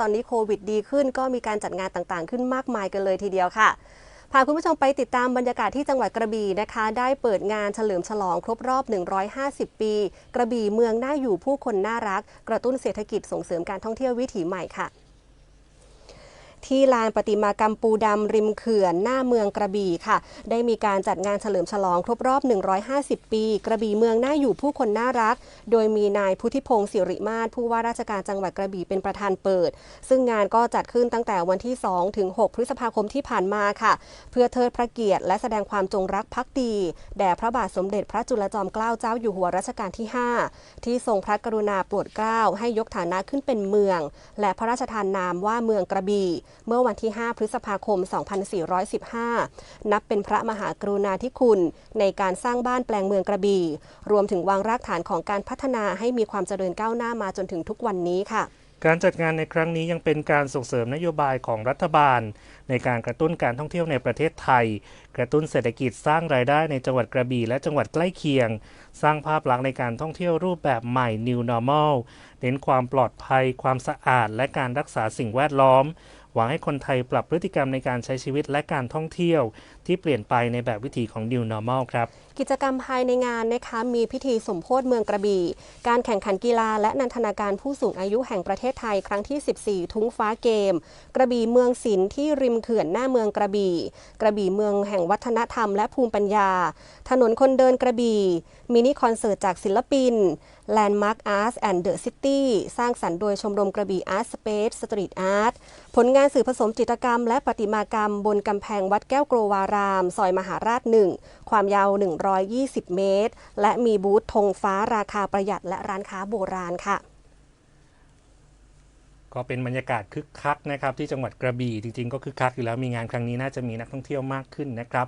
ตอนนี้โควิดดีขึ้น ก็มีการจัดงานต่างๆ ขึ้นมากมายกันเลยทีเดียวค่ะพาคุณผู้ชมไปติดตามบรรยากาศที่จังหวัดกระบี่นะคะ ได้เปิดงานเฉลิมฉลองครบรอบ 150 ปี กระบี่เมืองน่าอยู่ผู้คนน่ารัก กระตุ้นเศรษฐกิจส่งเสริมการท่องเที่ยววิถีใหม่ค่ะ ที่ลานประติมากรรมปูดำริมเขื่อนหน้าเมืองกระบี่ค่ะ ได้มีการจัดงานเฉลิมฉลองครบรอบ 150 ปี กระบี่เมืองน่าอยู่ผู้คนน่ารัก โดยมีนายพุทธิพงศ์สิริมาศผู้ว่าราชการจังหวัดกระบี่เป็นประธานเปิด ซึ่งงานก็จัดขึ้นตั้งแต่วันที่ 2 ถึง 6 พฤษภาคมที่ผ่านมาค่ะ เพื่อเทิดพระเกียรติและแสดงความจงรักภักดีแด่พระบาทสมเด็จพระจุลจอมเกล้าเจ้าอยู่หัวรัชกาลที่ 5 ที่ทรงพระกรุณาโปรดเกล้าให้ยกฐานะขึ้นเป็นเมือง และพระราชทานนามว่าเมืองกระบี่เมื่อวันที่ 5 พฤษภาคม 2415 นับเป็นพระมหากรุณาธิคุณ ในการสร้างบ้านแปลงเมืองกระบี่ รวมถึงวางรากฐานของการพัฒนาให้มีความเจริญก้าวหน้ามาจนถึงทุกวันนี้ค่ะการจัดงานในครั้งนี้ยังเป็นการส่งเสริมนโยบายของรัฐบาล ในการกระตุ้นการท่องเที่ยวในประเทศไทย กระตุ้นเศรษฐกิจสร้างรายได้ในจังหวัดกระบี่และจังหวัดใกล้เคียง สร้างภาพลักษณ์ในการท่องเที่ยวรูปแบบใหม่ New Normal เน้นความปลอดภัย ความสะอาด และการรักษาสิ่งแวดล้อม หวังให้คนไทยปรับพฤติกรรมในการใช้ชีวิตและการท่องเที่ยว ที่เปลี่ยนไปในแบบวิถีของ New Normal ครับ กิจกรรมภายในงานนะคะมีพิธีสมโพธิเมืองกระบี่ การแข่งขันกีฬาและนันทนาการผู้สูงอายุแห่งประเทศไทยครั้งที่ 14 ทุ้งฟ้าเกม กระบี่เมืองศิลป์ที่ริมเขื่อนหน้าเมืองกระบี่ กระบี่เมืองแห่งวัฒนธรรมและภูมิปัญญา ถนนคนเดินกระบี่ มินิคอนเสิร์ตจากศิลปิน Landmark Arts and the City สร้างสรรค์โดยชมรมกระบี่ Art Space Street Art ผลงานานสื่อผสมจิตรกรรม และประติมากรรม บนกำแพงวัดแก้วโกรวาราม ซอยมหาราชหนึ่งความยาว 120 เมตร และมีบูธธงฟ้าราคาประหยัดและร้านค้าโบราณค่ะก็เป็นบรรยากาศคึกคักนะครับที่จังหวัดกระบี่จริงๆ ก็คึกคักอยู่แล้วมีงานครั้งนี้น่าจะมีนักท่องเที่ยวมากขึ้นนะครับ